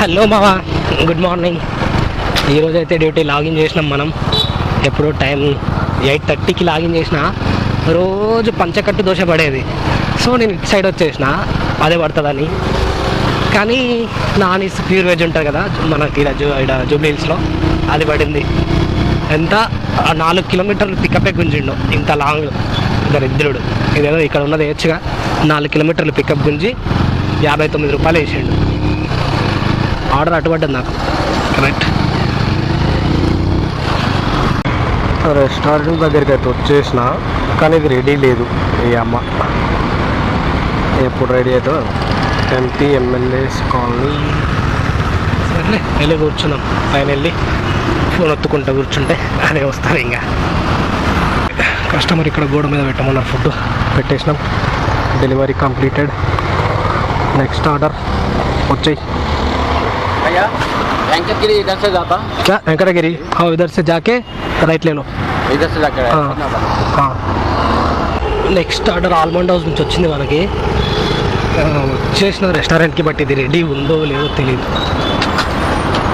Hello మావా good morning. ఈరోజు అయితే డ్యూటీ లాగిన్ చేసినాం మనం. ఎప్పుడు టైం ఎయిట్ థర్టీకి లాగిన్ చేసిన. రోజు పంచకట్టు దోశ పడేది. సో నేను ఇటు సైడ్ వచ్చేసిన. అదే పడుతుందని. కానీ నాన్ ఇస్ ప్యూర్ వెజ్ ఉంటుంది కదా మనకి ఇలా జూ ఇక్కడ జూబ్లీహిల్స్లో అది పడింది. ఎంత? నాలుగు కిలోమీటర్లు పికప్ గుంజిండు. ఇంత లాంగ్ దరిద్రుడు. ఇదేదో ఇక్కడ ఉన్నది వేయచ్చుగా నాలుగు కిలోమీటర్లు పికప్ గుంజి యాభై తొమ్మిది రూపాయలు వేసిండు. ఆర్డర్ అటుపడ్డది నాకు. కరెక్ట్. రెస్టారెంట్ దగ్గరికి అయితే వచ్చేసిన కానీ ఇది రెడీ లేదు. ఈ అమ్మ. ఎప్పుడు రెడీ అవుతుందో ఎంపీ ఎమ్మెల్యేస్ కాలనీ. సర్లే వెళ్ళి కూర్చున్నాం. పైన వెళ్ళి ఫోన్ ఒత్తుకుంటూ కూర్చుంటే అదే వస్తారు ఇంకా కస్టమర్ ఇక్కడ గోడ మీద పెట్టమన్నారు food. పెట్టేసినాం. Delivery completed. Next order వచ్చాయి. भैया बैंकेट के लिए इधर से जाता क्या వెంకటగిరి हाँ इधर से जाके राइट ले लो इधर से जाकर हाँ। నెక్స్ట్ ఆర్డర్ ఆల్మండ్ హౌస్ నుంచి వచ్చింది మనకి ఆ, వచ్చేసిన రెస్టారెంట్కి బట్టి ఇది రెడీ ఉందో లేదో తెలియదు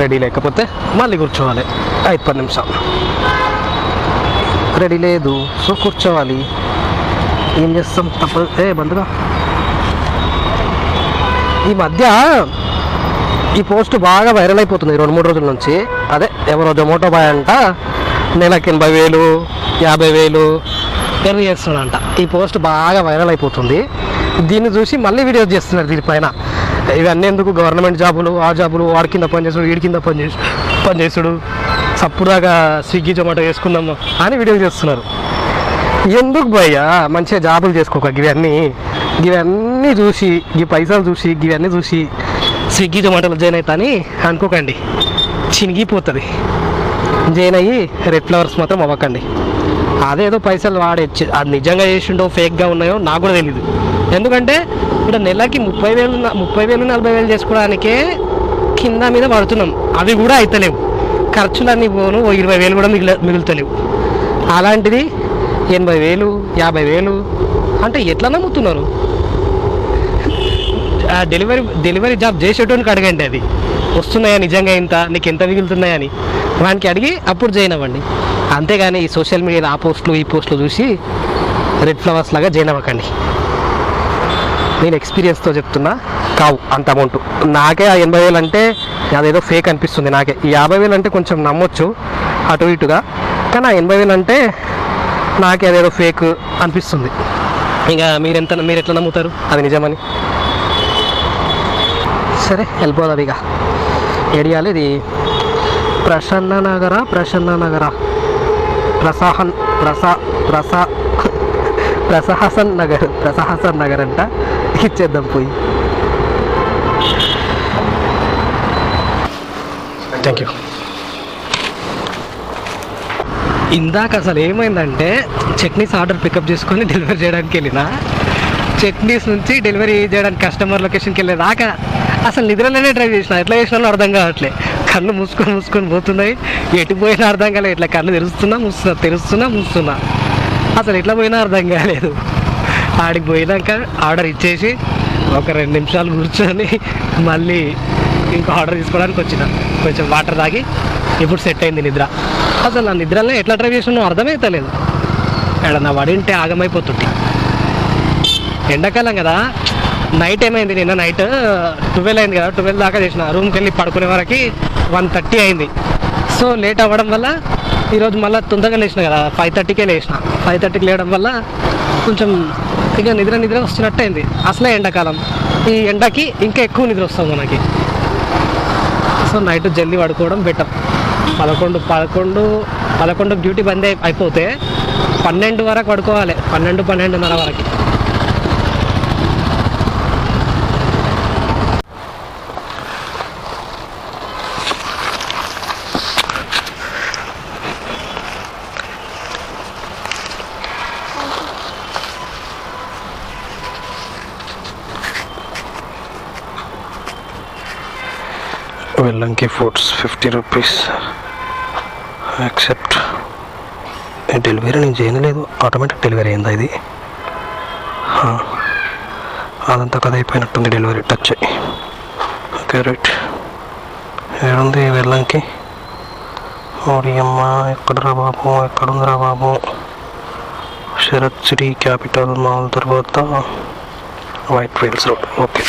రెడీ లేకపోతే మళ్ళీ కూర్చోవాలి ఐదు పది నిమిషాలు రెడీ లేదు సో కూర్చోవాలి ఏం చేస్తాం తప్పదు ఏ బందుగా ఈ మధ్య ఈ పోస్ట్ బాగా వైరల్ అయిపోతుంది రెండు మూడు రోజుల నుంచి. అదే ఎవరో జొమాటో బాయ్ అంట నెలకి ఎనభై వేలు యాభై వేలు ఎర్న్ చేస్తున్నాడంట. ఈ పోస్ట్ బాగా వైరల్ అయిపోతుంది. దీన్ని చూసి మళ్ళీ వీడియోస్ చేస్తున్నారు దీనిపైన. ఇవన్నీ ఎందుకు? గవర్నమెంట్ జాబులు ఆ జాబులు వాడి కింద పనిచేసుడు వీడి కింద పని చేసు పనిచేసుడు సప్పుడుదాకా స్విగ్గీ జొమాటో వేసుకుందాము అని వీడియో చేస్తున్నారు. ఎందుకు భయ్యా? మంచిగా జాబులు చేసుకోక ఇవన్నీ ఇవన్నీ చూసి ఈ పైసలు చూసి ఇవన్నీ చూసి స్విగ్గీ జొమాటోలో జాయిన్ అవుతా అని అనుకోకండి. చినిగిపోతుంది. జాయిన్ అయ్యి రెడ్ ఫ్లవర్స్ మాత్రం అవ్వకండి. అదేదో పైసలు వాడే అది నిజంగా చేసిండో ఫేక్గా ఉన్నాయో నాకు కూడా తెలియదు ఎందుకంటే ఇక్కడ నెలకి ముప్పై వేలు ముప్పై వేలు నలభై వేలు చేసుకోవడానికే కింద మీద పడుతున్నాం. అవి కూడా అవుతలేవు ఖర్చులన్నీ పోను ఓ ఇరవై వేలు కూడా మిగిలి మిగులుతలేవు. అలాంటిది ఎనభై వేలు యాభై వేలు అంటే ఎట్లా నమ్ముతున్నారు? డెలివరీ డెలివరీ జాబ్ చేసేటోనికి అడగండి అది. వస్తున్నాయా నిజంగా ఇంత? నీకు ఎంత మిగులుతున్నాయని వానికి అడిగి అప్పుడు జాయిన్ అవ్వండి. అంతేగాని ఈ సోషల్ మీడియా ఆ పోస్టులు ఈ పోస్టులు చూసి రెడ్ ఫ్లవర్స్ లాగా జాయిన్ అవ్వకండి. నేను ఎక్స్పీరియన్స్తో చెప్తున్నా కావు అంత అమౌంట్ నాకే ఆ ఎనభై వేలు అంటే అదేదో ఫేక్ అనిపిస్తుంది నాకే. ఈ యాభై వేలు అంటే కొంచెం నమ్మొచ్చు అటు ఇటుగా. కానీ ఆ ఎనభై వేలు అంటే నాకే అదేదో ఫేక్ అనిపిస్తుంది. ఇంకా మీరు ఎంత మీరు ఎట్లా నమ్ముతారు? అది నిజమని. సరే వెళ్ళిపోదాం ఇక. ఏడియాలి ఇది. ప్రసన్న నగర ప్రసన్న నగర. ప్రసాహన్ ప్రసా ప్రసా ప్రసహసన్ నగర్ ప్రసహసన్ నగర్ అంట. ఇచ్చేద్దాం పోయి. థ్యాంక్ యూ ఇందాక అసలు ఏమైందంటే చట్నీస్ ఆర్డర్ పికప్ చేసుకొని డెలివరీ చేయడానికి వెళ్ళిన. చట్నీస్ నుంచి డెలివరీ చేయడానికి కస్టమర్ లొకేషన్కి వెళ్ళే దాకా అసలు నిద్రలోనే డ్రైవ్ చేసిన. ఎట్లా చేసినా అర్థం కావట్లే. కళ్ళు మూసుకొని మూసుకొని పోతున్నాయి. ఎటు పోయినా అర్థం కాలేదు. ఇట్లా కళ్ళు తెరుస్తున్నా మూస్తున్నా తెరుస్తున్నా మూస్తున్నా. అసలు ఎట్లా పోయినా అర్థం కాలేదు. ఆడికి పోయినాక ఆర్డర్ ఇచ్చేసి ఒక రెండు నిమిషాలు కూర్చొని మళ్ళీ ఇంకా ఆర్డర్ తీసుకోవడానికి వచ్చిన. కొంచెం వాటర్ తాగి ఇప్పుడు సెట్ అయింది నిద్ర. అసలు నా నిద్రలో ఎట్లా డ్రైవ్ చేసినా అర్థమైతలేదు. ఎక్కడ నా పడింటే ఆగమైపోతుంటే. ఎండాకాలం కదా. నైట్ ఏమైంది? నిన్న నైట్ ట్వెల్వ్ అయింది కదా. ట్వెల్వ్ దాకా చేసిన. రూమ్కి వెళ్ళి పడుకునే వరకు వన్ థర్టీ అయింది. సో లేట్ అవ్వడం వల్ల ఈరోజు మళ్ళీ తొందరగా లేచిన కదా. ఫైవ్ థర్టీకే లేచిన. ఫైవ్ థర్టీకి లేవడం వల్ల కొంచెం ఇక నిద్ర నిద్ర వస్తున్నట్టు అయింది అసలే ఎండాకాలం. ఈ ఎండకి ఇంకా ఎక్కువ నిద్ర వస్తుంది మనకి. సో నైట్ జల్దీ పడుకోవడం బెటర్ పదకొండు పదకొండు పదకొండు డ్యూటీ బంద్ అయి- అయిపోతే పన్నెండు వరకు పడుకోవాలి. పన్నెండు పన్నెండున్నర వరకు. Vellanki foods fifty rupees accept delivery నేను చేయలేదు ఆటోమేటిక్ డెలివరీ అయిందా ఇది? అదంతా కథ అయిపోయినట్టుంది డెలివరీ టచ్ అయ్యి ఓకే రైట్ ఏడుంది వెళ్ళంకి ఓడి అమ్మ ఎక్కడరా బాబు? ఎక్కడుందిరా బాబు? శరత్ శ్రీ క్యాపిటల్ మాల్ తర్వాత వైట్ వీల్స్ రోడ్ ఓకే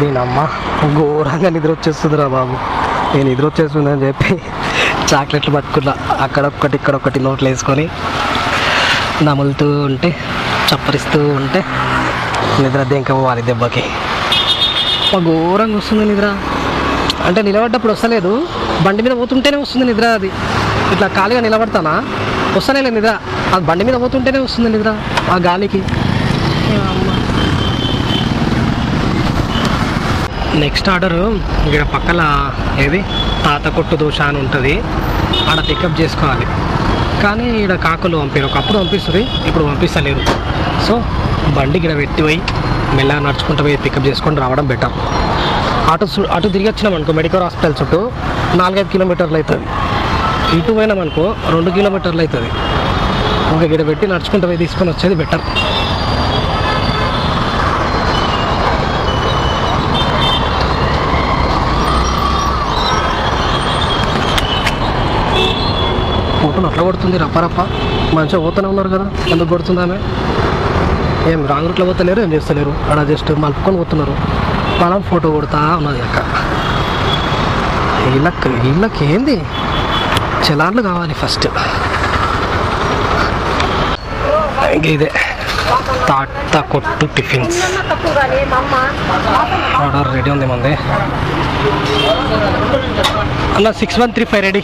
దీనమ్మ ఘోరంగా నిద్ర వచ్చేస్తుందిరా బాబు. నేను నిద్ర వచ్చేస్తుందని చెప్పి చాక్లెట్లు పట్టుకున్నా. అక్కడ ఒక్కటి ఇక్కడ ఒకటి నోట్లు వేసుకొని నములుతూ ఉంటే చప్పరిస్తూ ఉంటే నిద్ర దేంక పోవాలి దెబ్బకి. మా ఘోరంగా వస్తుంది నిద్ర. అంటే నిలబడ్డప్పుడు వస్తలేదు. బండి మీద పోతుంటేనే వస్తుంది నిద్ర అది. ఇట్లా ఖాళీగా నిలబడతానా? వస్తనే లేదు నిద్ర. అది బండి మీద పోతుంటేనే వస్తుంది నిద్ర ఆ గాలికి. అమ్మ. నెక్స్ట్ ఆర్డరు ఇక్కడ పక్కల ఏది? తాత కొట్టు దోశ అని ఉంటుంది. ఆడ పికప్ చేసుకోవాలి. కానీ ఇక్కడ కాకులు పంపారు. ఒకప్పుడు పంపిస్తుంది ఇప్పుడు పంపిస్తలేరు. సో బండి ఇక్కడ పెట్టి పోయి మెల్లగా నడుచుకుంటూ పోయి పికప్ చేసుకొని రావడం బెటర్ అటు అటు తిరిగి వచ్చినాం అనుకో మెడికల్ హాస్పిటల్ చుట్టూ నాలుగైదు కిలోమీటర్లు అవుతుంది ఇటు పోయినాం అనుకో రెండు కిలోమీటర్లు అవుతుంది ఇంకా గిడ పెట్టి నడుచుకుంటూ పోయి తీసుకొని వచ్చేది బెటర్ ఫోటోలు అట్లా కొడుతుంది రప్ప రప్ప మంచిగా పోతూనే ఉన్నారు కదా ఎందుకు కొడుతుంది ఆమె ఏం రాంగ్ రూట్లో పోతలేరు ఏం చేస్తలేరు అక్కడ జస్ట్ మలుపుకొని పోతున్నారు మనం ఫోటో కొడతా ఉన్నది అక్క వీళ్ళకి వీళ్ళకి ఏంది చలాన్లు కావాలి ఫస్ట్ ఇదే తాట కొట్టు టిఫిన్స్ ఆర్డర్ రెడీ ఉంది మంది అన్న six one three five ready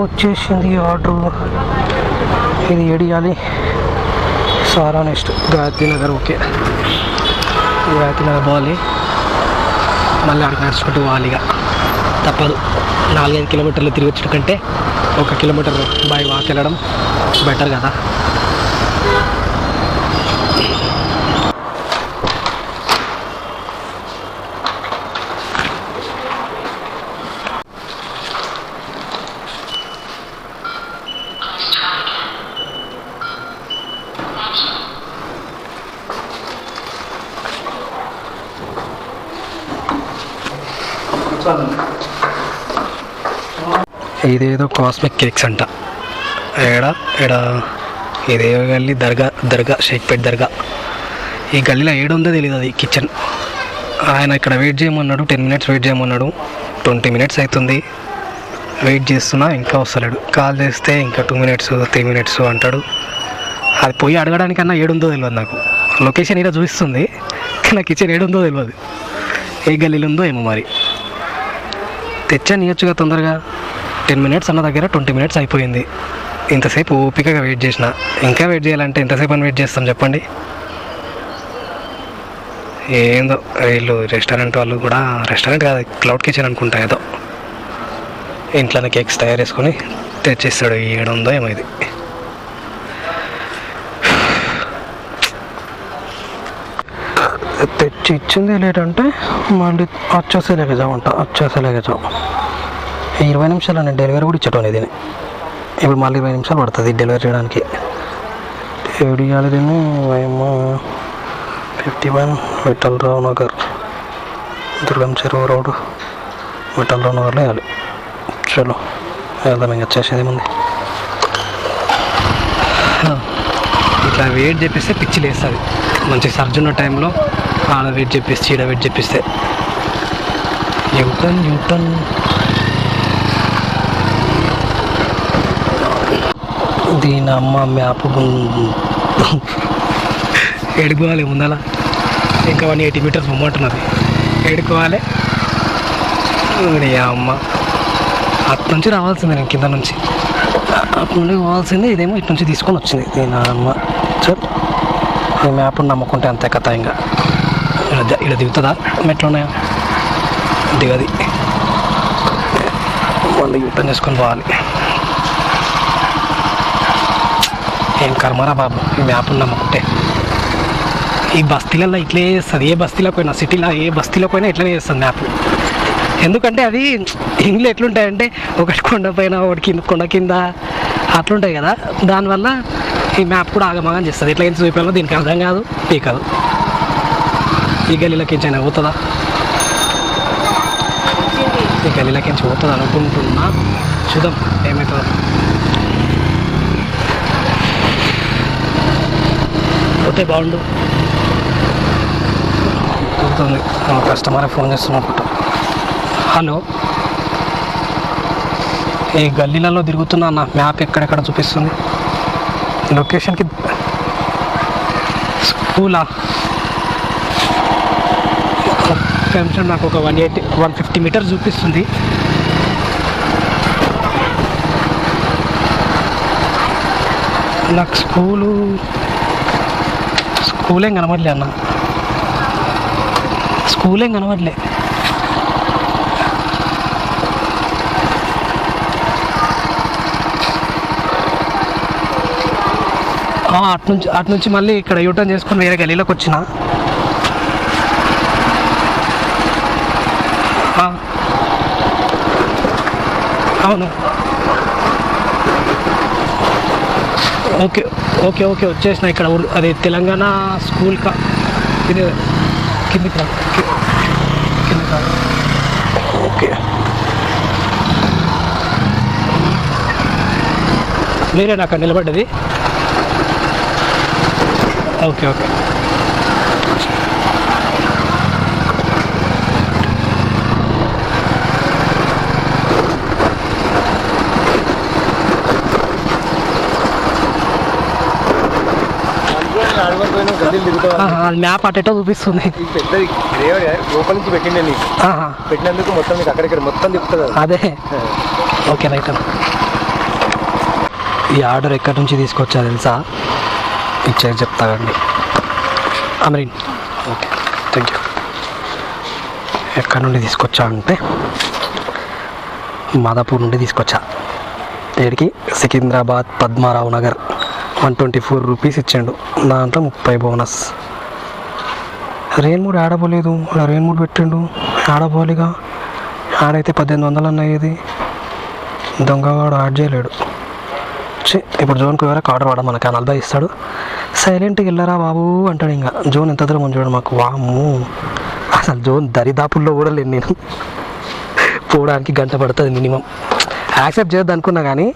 వచ్చేసింది ఆర్డర్. ఇది ఎడియాలి సారా నెక్స్ట్. గాయత్రి నగర్ ఓకే. గాయత్రి నగర్ పోవాలి. మళ్ళీ అక్కడ నడుచుకుంటూ పోవాలి ఇక. తప్పదు. నాలుగైదు కిలోమీటర్లు తిరిగి వచ్చిన కంటే ఒక కిలోమీటర్ బై వాక్ వెళ్ళడం బెటర్ కదా. ఇదేదో కాస్మిక్ కేక్స్ అంట. ఏడ ఏడ ఇదే గల్లీ దర్గా దర్గా షేక్పేట్ దర్గా. ఈ గల్లీలో ఏడుందో తెలియదు అది కిచెన్ ఆయన ఇక్కడ వెయిట్ చేయమన్నాడు టెన్ మినిట్స్ వెయిట్ చేయమన్నాడు. ట్వంటీ మినిట్స్ అవుతుంది వెయిట్ చేస్తున్నా ఇంకా వస్తలేడు. కాల్ చేస్తే ఇంకా టూ మినిట్స్ త్రీ మినిట్స్ అంటాడు. అది పోయి అడగడానికన్నా ఏడుందో తెలియదు నాకు. లొకేషన్ ఇలా చూపిస్తుంది కానీ నా కిచెన్ ఏడుందో తెలియదు ఏ గల్లీలో ఉందో ఏమో మరి. తెచ్చనియొచ్చుగా తొందరగా. టెన్ మినిట్స్ అన్న దగ్గర ట్వంటీ మినిట్స్ అయిపోయింది. ఇంతసేపు ఓపికగా వెయిట్ చేసిన. ఇంకా వెయిట్ చేయాలంటే ఎంతసేపు అని వెయిట్ చేస్తాం చెప్పండి. ఏందో వీళ్ళు రెస్టారెంట్ వాళ్ళు కూడా రెస్టారెంట్ కాదు క్లౌడ్ కిచెన్ అనుకుంటా ఏదో. ఇంట్లోనే కేక్స్ తయారు చేసుకొని తెచ్చిస్తాడు ఏడు ఉందో ఏమో ఇది. ఇచ్చింది లేటంటే మళ్ళీ వచ్చేసే లేకజామంట వచ్చేసే లేకజాం ఇరవై నిమిషాలు నేను డెలివరీ కూడా ఇచ్చేటోని దీన్ని. ఇప్పుడు మళ్ళీ ఇరవై నిమిషాలు పడుతుంది డెలివరీ చేయడానికి. ఏడు ఇవ్వాలి దీన్ని. మేము fifty one Vithalrao Nagar Durgam Cheruvu road Vithalrao నగర్లో వేయాలి చలో వెళ్దాం ఇంకా వచ్చేసేది ముందు ఇట్లా వెయిట్ చేపిస్తే పిచ్చి లేస్తుంది. మంచి సర్జున్న టైంలో ఆడ వెయిట్ చెప్పిస్తే ఈడ వెయిట్ చెప్పిస్తే. Newton Newton. దీని అమ్మ మ్యాప్ ఎడుకోవాలి ముందల. ఇంకా వన్ ఎయిటీ మీటర్స్ పొమ్మంటున్నది ఏడుకోవాలి. అమ్మ. అటు నుంచి రావాల్సిందే నేను కింద నుంచి. అటు నుండి పోవాల్సిందే ఇదేమో ఇటు నుంచి తీసుకొని వచ్చింది. దీని అమ్మ సార్ ఈ మ్యాప్ నమ్ముకుంటే అంతే కథ ఇంకా. ఇక్కడ దిగుతుందా? మెట్లు ఉన్నాయా? దిగది. మళ్ళీ యూటర్న్ చేసుకొని పోవాలి. ఏం కర్మరా బాబు ఈ మ్యాప్ నమ్ముకుంటే. ఈ బస్తీలలో ఇట్లే చేస్తుంది. ఏ బస్తీలో పోయినా సిటీలో ఏ బస్తీలో పోయినా ఇట్లనే చేస్తుంది మ్యాప్. ఎందుకంటే అది ఇంగ్లో ఎట్లుంటాయంటే ఒకటి కొండ పైన ఒకటి కింద కొండ కింద అట్లుంటాయి కదా. దానివల్ల ఈ మ్యాప్ కూడా ఆగమాగం చేస్తుంది. ఎట్లా ఎంత దీనికి అర్థం కాదు పీకదు. ఈ గల్లీలోకి నుంచి అయినా పోతుందా ఈ గలీలకి నుంచి పోతుంది అనుకుంటున్నా చూద్దాం ఏమవుతుందో పోతే బాగుండు పోతుంది కస్టమర్ ఫోన్ చేస్తున్నప్పుడు హలో ఈ గల్లీలలో తిరుగుతున్నా అన్న మ్యాప్ ఎక్కడెక్కడ చూపిస్తుంది లొకేషన్కి స్కూలా ఒక్క నాకు ఒక one eighty one fifty meter చూపిస్తుంది. నాకు స్కూలు స్కూలేం కనబడలే అన్న. స్కూలేం కనబడలే. అటు నుంచి అటు నుంచి మళ్ళీ ఇక్కడ యూటర్న్ చేసుకుని వేరే గలీలోకి వచ్చిన. అవును. ఓకే ఓకే ఓకే వచ్చేసిన ఇక్కడ అది తెలంగాణ స్కూల్ కా ఇది కిందికి కింద ఓకే. మీరే నాకు నిలబడ్డది? Okay okay. మ్యాప్ అటేటో చూపిస్తుంది. లోపల నుంచి పెట్టిండే నీకు. ఆహా, పెట్టినందుకు మొత్తం నీకు అక్కడిక్కడ మొత్తం తిప్పుతుంది అది. ఓకే రైట్ ఈ ఆర్డర్ ఎక్కడి నుంచి తీసుకొచ్చా తెలుసా? ఇచ్చేది చెప్తానండి అమరీన్. ఓకే థ్యాంక్ యూ ఎక్కడి నుండి తీసుకొచ్చా అంటే మాదాపూర్ నుండి తీసుకొచ్చా. ఏడికి Secunderabad Padmarao Nagar. One twenty four rupees ఇచ్చాడు. దాంట్లో ముప్పై బోనస్. రెయిన్ మూడ్ ఆడపోలేదు రెయిన్ మూడ్ పెట్టిండు. ఆడపోలిగా ఆడైతే పద్దెనిమిది వందలు అన్నయ్యేది. దొంగవాడు యాడ్ చేయలేడు. ఛీ, ఇప్పుడు జోన్కి ఎవరో ఆర్డర్ వాడ మనకి నలభై ఇస్తాడు. సైలెంట్కి వెళ్ళరా బాబు? అంటాడు ఇంకా. జోన్ ఎంత దూరం ఉంచాడు మాకు. వాము అసలు జోన్ దరిదాపుల్లో కూడా లేను నేను. పోవడానికి గంట పడుతుంది మినిమం. యాక్సెప్ట్ చేయొద్దు అనుకున్నా కానీ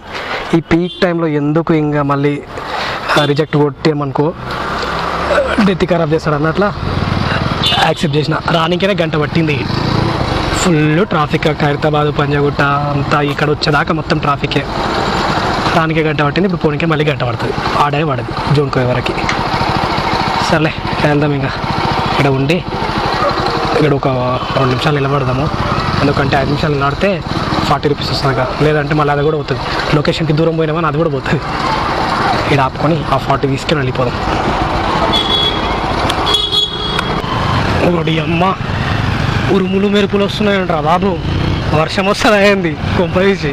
ఈ పీక్ టైంలో ఎందుకు ఇంకా మళ్ళీ రిజెక్ట్ కొట్టేమనుకో డెత్తి ఖరాబ్ చేస్తాడు అన్నట్లా యాక్సెప్ట్ చేసిన. రానికనే గంట పట్టింది. ఫుల్ ట్రాఫిక్ ఖైరతాబాద్ పంజాగుట్ట అంతా ఇక్కడ వచ్చేదాకా మొత్తం ట్రాఫికే రానికే గంట పట్టింది ఇప్పుడు పోనీకే మళ్ళీ గంట పడుతుంది. ఆడే పడదు జూన్ కోయ వరకు. సర్లే వెళ్దాం ఇంకా. ఇక్కడ ఉండి ఇక్కడ ఒక రెండు నిమిషాలు నిలబడదాము. ఎందుకంటే ఐదు నిమిషాలు నిలబడితే ఫార్టీ రూపీస్ వస్తుంది కదా లేదంటే మళ్ళీ అది కూడా పోతుంది. లొకేషన్కి దూరం పోయినామని అది కూడా పోతుంది. ఇక్కడ ఆపుకొని ఆ ఫార్టీ తీసుకుని వెళ్ళిపోదాం. ఒకటి అమ్మ ఉరుములు మెరుపులు వస్తున్నాయంట్రా బాబు. వర్షం వస్తుంది అయింది కొంపదీసి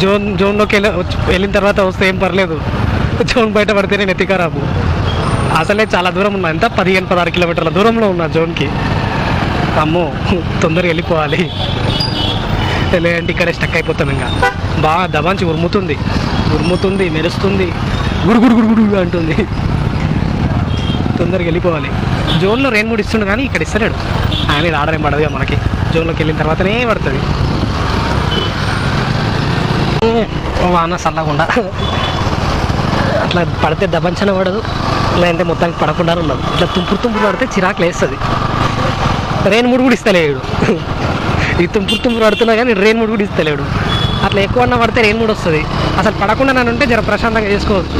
జోన్ జోన్లోకి వెళ్ళి వెళ్ళిన తర్వాత వస్తే ఏం పర్లేదు. జోన్ బయట పడితే నేను ఎత్తికరాబు అసలే చాలా దూరం ఉన్నా. ఎంత? పదిహేను పదహారు కిలోమీటర్ల దూరంలో ఉన్నా జోన్కి. అమ్మో తొందరగా వెళ్ళిపోవాలి. లేదంటే ఇక్కడే స్టక్ అయిపోతాం ఇంకా. బాగా దబాంచి ఉరుముతుంది. ఉరుముతుంది మెరుస్తుంది. గుడుగుడు గుడుగుడు అంటుంది. తొందరగా వెళ్ళిపోవాలి. జోన్లో రెయిన్ మూడు ఇస్తుండే కానీ ఇక్కడ ఇస్తలేడు. ఆయన ఇది ఆర్డర్ మనకి. జోన్లోకి వెళ్ళిన తర్వాతనే పడుతుంది. వాన చల్లకుండా అట్లా పడితే దబంచన పడదు. లేదంటే మొత్తానికి పడకుండా ఉండదు. ఇట్లా తుంపురు తుంపురు పడితే చిరాకు లేస్తుంది. రెయిన్ మూడు కూడా ఇస్తలేడు. ఈ తుంపురు తుంపురు పడుతున్నా కానీ రెయిన్ మూడు కూడా ఇస్తలేడు. అట్లా ఎక్కువ అన్న పడితే రెయిన్ మూడు వస్తుంది. అసలు పడకుండా నన్ను ఉంటే జర ప్రశాంతంగా చేసుకోవచ్చు.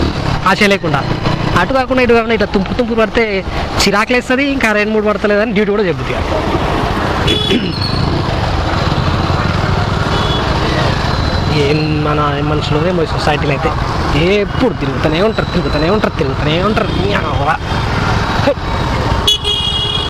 ఆశ లేకుండా. అటు కాకుండా ఇటు కాకుండా ఇట్లా తుంపు తుంపు పడితే చిరాకులేస్తుంది ఇంకా రెయిన్ పడతలేదు పడతలేదని డ్యూటీ కూడా చెబుతుంది ఏం మన మనుషులు ఏమో సొసైటీలో అయితే ఎప్పుడు తిరుగుతూనే ఉంటారు తిరుగుతూనే ఉంటారు తిరుగుతూనే ఉంటారు.